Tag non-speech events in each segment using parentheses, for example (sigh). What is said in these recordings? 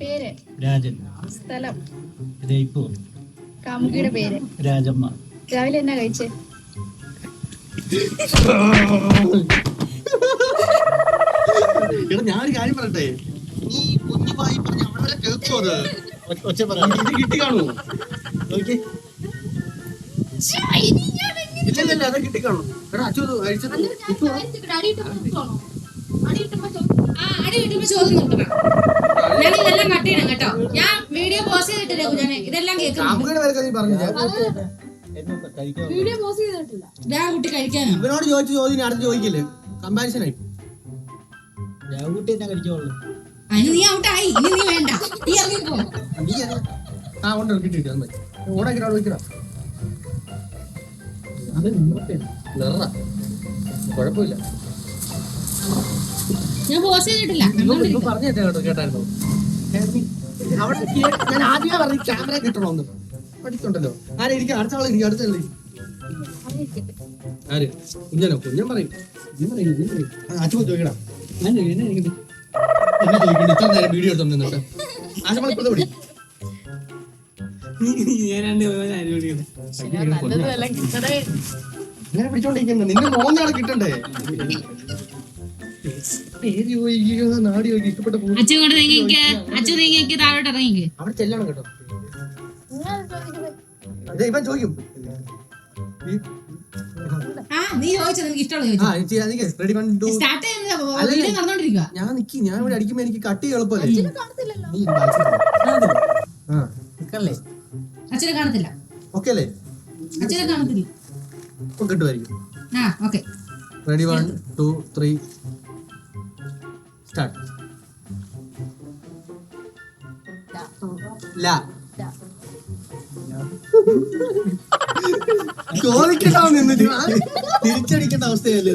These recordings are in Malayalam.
പേര്? രാജൻ. സ്ഥലം? ജയ്പൂർ കാമുകിയുടെ പേര്? രാജമ്മ. രാവിലെ എന്നാ കഴിച്ചേ? എടാ ഞാനൊരു കാര്യം പറയട്ടെ? നീ കുഞ്ഞുമായി പറഞ്ഞ അവിടെ വരെ കേൾക്കോ അത് ഒച്ച പറ. ഇത് കിട്ടി കാണൂ നോക്കി ഇല്ല ഇല്ല അത് കിട്ടി കാണും. എടാ ഇത് കഴിച്ചത് ആ, അടി കിട്ടുമ്പോ ചോദ്യം നോക്കണം? ഞാൻ ഇതെല്ലാം കട്ട് ചെയ്യണം കേട്ടോ. ഞാൻ വീഡിയോ പോസ്റ്റ് ചെയ്തിട്ടില്ല കുഞ്ഞാനെ. ഇതെല്ലാം കേൾക്കണം പറഞ്ഞില്ല? എന്നൊക്കെ കഴിക്കാൻ ഇതാ കുട്ടി കഴിക്കാനോ. ഇവനോട് ചോദിച്ചു ചോദ്യം അടുത്ത് ചോദിക്കില്ലേ? കമ്പാരിസൺ ആയി. രാവുകുട്ടി എന്നാ കഴിച്ചോളൂ അതിന് നീ ഔട്ടായി ഇനി നീ വേണ്ട. നീ ഇറങ്ങിപ്പോ നീ ആ ഉണ്ട് കിട്ടി കിട്ടി അവിടെ വെക്കടാ. അത് കുഴപ്പമില്ല. ഞാൻ പോസ്റ്റ് ചെയ്തിട്ടില്ല. ഇപ്പൊ പറഞ്ഞു കേട്ടോ കേട്ടായിരുന്നോ. അവിടെ ഞാൻ ആദ്യമേ പറഞ്ഞു ക്യാമറ കിട്ടണമെന്ന് പഠിച്ചുണ്ടല്ലോ ആരെ ഇരിക്കും അടുത്ത ആളെ ഇരിക്കും അടുത്ത ആളെ ഇരിക്കും. ആര്? കുഞ്ഞനോ? കുഞ്ഞൻ പറയും. നീ പറയും നീ പറയും. അച്ഛൻ ചോദിക്കടാ. ഞാൻ എന്നെ എനിക്ക് എന്നെ ചോദിക്കണ്ട ഇത്ര നേരം വീഡിയോ എടുത്തോണ്ട് നിന്നിട്ട്. ആശമളെ ഇപ്പഴത്തെ കിട്ടണേ. ഇങ്ങനെ പിടിച്ചോണ്ടിരിക്കുന്നത് നിന്റെ മോന്നാണ് കിട്ടണ്ടേ? പേര് ചോദിക്കുക നാടി ചോദിക്കുക ഇഷ്ടപ്പെട്ട അച്ഛൻ കൊണ്ട് നീങ്ങിക്ക് അച്ഛൻ നീങ്ങിക്ക് താഴോട്ട് ഇറങ്ങിക്ക്. അവിടെ ചെല്ലണം കേട്ടോ. അതെ ഇവൻ ചോദിക്കും. ആ നീ ചോദിച്ചത് എനിക്ക് ഇഷ്ടമുള്ള ചോദിച്ചു. Ready one two start. Video നടന്നോണ്ടിരിക്കുക ഞാൻ നിക്കി ഞാൻ ഇവിടെ അടിക്കുമ്പോ എനിക്ക് കട്ട് ചെയ്യാൻ എളുപ്പമല്ലേ? നീ ആ നിക്കല്ലേ? അച്ഛനെ കാണത്തില്ല. ഓക്കെ അല്ലേ? അച്ഛനെ കാണത്തില്ല. ഇപ്പൊ കിട്ടുമായിരിക്കും. ആ okay ready one two three start La. ചോദിക്കണ്ടോ നിന്ന് തിരിച്ചടിക്കേണ്ട അവസ്ഥയല്ലേ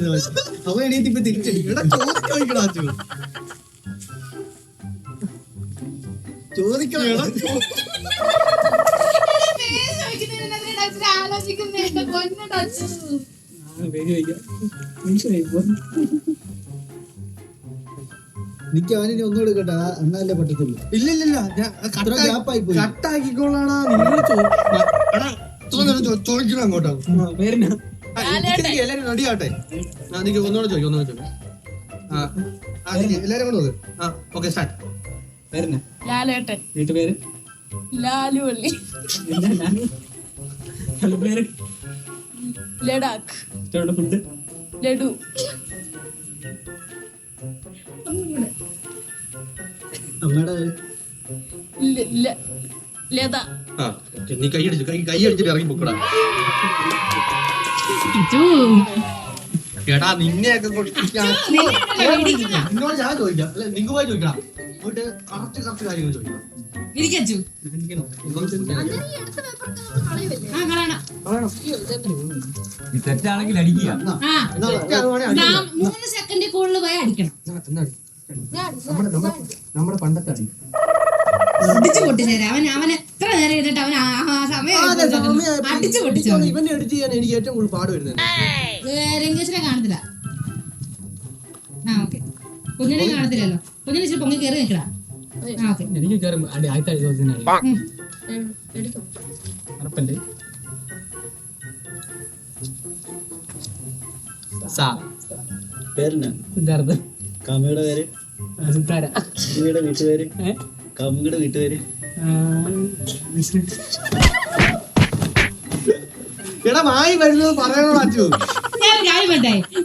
അവൻ എണീറ്റ് ഇപ്പൊ തിരിച്ചടിക്കും. എടാ ചോദിക്കണോ അച്ചു? ചോദിക്കണം. എടാ. പോയി കട്ടാക്കിക്കോളാടാ. നിങ്ങൾ ചോ- എടാ ഇത്ര നേരം ചോ- ചോദിക്കണം അങ്ങോട്ടാ എല്ലാരും റെഡി ആട്ടെ ആ നിക്ക് ഒന്നുകൂടെ ചോദിക്കും ഒന്നുകൂടെ ചോദിക്കും. എല്ലാരും കൂടെ നോക്ക് ആ ഓക്കെ സ്റ്റാർട്ട് ലാലേട്ടൻ. വീട്ടുപേര്? ലാലു? നല്ല പേര് ലഡാക്ക് ഫുഡ് ലഡു. അമ്മയുടെ ലത. ആ നീ കൈ അടിച്ചു കൈ കൈ അടിച്ചിട്ട് ഇറങ്ങി പൊക്കടാ. എടാ നിന്നെയൊക്കെ ഞാൻ- നിന്നോട് ചോദിക്കാം. അല്ലെ ചോദിക്കണം കറക്റ്റ് കറക്റ്റ് കാര്യങ്ങൾ ചോദിക്കണം. തെറ്റാണെങ്കിൽ അടിക്കുക. മൂന്ന് സെക്കൻഡിൽ കൂടുതൽ പോയി അടിക്കണം. നമ്മുടെ നമ്മുടെ നമ്മുടെ പണ്ടത്തെ അടി. അടിച്ചു പൊട്ടിച്ചേരാ അവൻ അവൻ എത്ര നേരം ഇരുന്നിട്ട് അവൻ ആ- സമയം അടിച്ചു പൊട്ടിച്ചു ഇവനെ എഡിറ്റ് ചെയ്യാൻ എനിക്ക് ഏറ്റവും കൂടുതൽ പാട് വരുന്നത്. രംഗേശിനെ കാണത്തില്ല. ആ ഓക്കെ. കുഞ്ഞിനെ കാണത്തില്ലല്ലോ. കുഞ്ഞിനെ ഇച്ചിരി പൊങ്ങി കയറി നിൽക്കടാ. ആ ഓക്കെ. എനിക്ക് കയറും ആദ്യത്തെ ഉറപ്പല്ലേ? സാ. പേരിനാ സിദ്ധാർത്ഥ കാമുകിയുടെ പേര്? സിത്താര. കാമുകിയുടെ വീട്ടുപേര്? കാമുകിയുടെ വീട്ടുപേര്. എടാ വരുന്നത് പറയണോ അച്ചു. ഞാൻ കാര്യം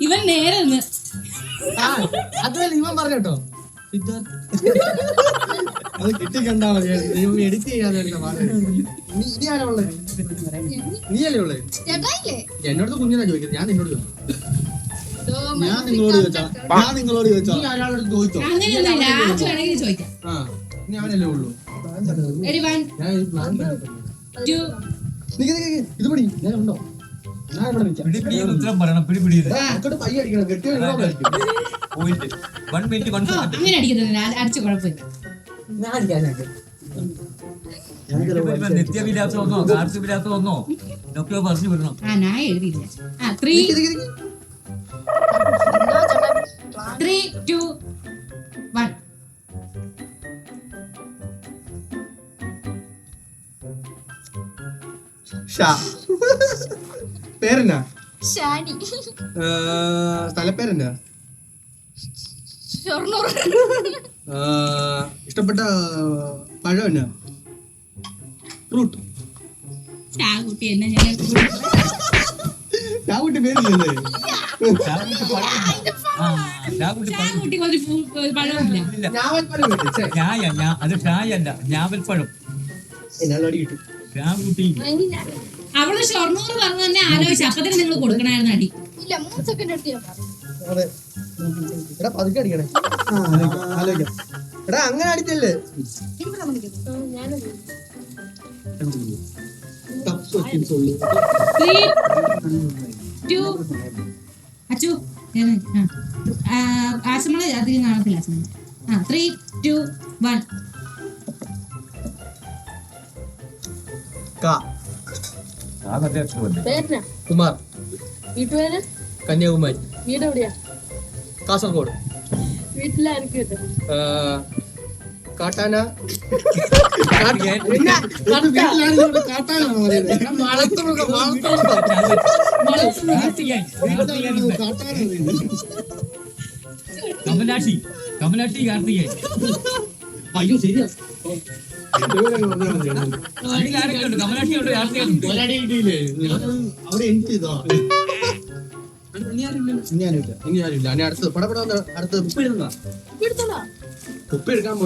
ഇവൻ നേരെ അതുപോലെ ഇവൻ പറഞ്ഞോ സിദ്ധാർത്ഥ്. അത് കിട്ടി കണ്ടാ മതി. നീ എഡിറ്റ് ചെയ്യാതെ നീ ആരാ ഉള്ളത്? നീയല്ലേ ഉള്ളത് എന്നോട് കുഞ്ഞിനാ ചോദിക്കുന്നത്. ഞാൻ നിന്നോട് ചോദിച്ചു ഞാൻ നിങ്ങളോട് ചോദിച്ചാ ഞാൻ നിങ്ങളോട് ചോദിച്ചാ നീ ഒരാളോട് ചോദിച്ചോ? അങ്ങനെയൊന്നുമില്ല ആർക്ക് വേണമെങ്കിലും ചോദിക്കാം. ആ നീ അവനല്ലേ ഉള്ളൂ. ഞാൻ plan നിക്ക് നിക്ക് നിക്ക്. ഇത് പിടി. ഞാൻ ഉണ്ടോ? ഞാൻ ഇവിടെ നിൽക്കാം. പിടിപിടിയിൽ ഉത്തരം പറയണം. പിടിപിടിയിൽ അങ്ങോട്ട് പയ്യ അടിക്കണം. കെട്ടിയ പോയിന്റ് വൺ മിനിറ്റ് വൺ ഓ അങ്ങനെ അടിക്കുന്നില്ല അടിച്ചു കുഴപ്പമില്ല. ഞാൻ അടിക്കാനൊക്കെ നിത്യവിലാസം ഒന്നോ കാർഷികവിലാസം ഒന്നോ ഇതൊക്കെ പറഞ്ഞു വിടണം. ആ ഞാൻ എഴുതിയില്ല. ആ ത്രീ ടു വൺ പേരെന്നാ? ഷാനി. സ്ഥലപ്പേരെന്നാ? ഇഷ്ടപ്പെട്ട പഴം എന്നാ? ഫ്രൂട്ട്. ചാകുട്ടി എന്നാ ഞാൻ ചാകുട്ടി പേരില്ലേ അത് ചായയല്ല ഞാവൽപ്പഴം അവൾ ഷൊർണൂർ പറഞ്ഞു തന്നെ ആലോചിച്ചു തന്നെ നിങ്ങൾ കൊടുക്കണായിരുന്നു അടി ഇല്ല മൂന്ന് സെക്കൻഡ് എടാ പതുക്കെ അടിക്കണേ ആലോചിക്കാം എടാ അങ്ങനെ അടിച്ചല്ലേ ഇവിടെ അച്ചു ആശമള അധികം കാണത്തില്ല ആശമള. ആ ത്രീ ടു വൺ കുമാർ. വീട്ടുപേര്? കന്യാകുമാരി. വീട് എവിടെയാ കാസർഗോഡ്. വീട്ടിലായിരിക്കും കാട്ടാന. (laughs) കാട്ടാന. കാർത്തികേയൻ. പിന്നെ കമലാക്ഷി കമലാക്ഷി കാർത്തികേ. അയ്യോ ശരിയാ. കമലാക്ഷി ഉണ്ട് ഞാൻ അവിടെ ഇനി ആരുമില്ല. ഇനി ആരുമില്ല. ഇനി അടുത്തത് പടപട അടുത്തത് ഉപ്പ് ഇടുന്നതാ വീടുത്തോളാ ഉപ്പ് എടുക്കാൻ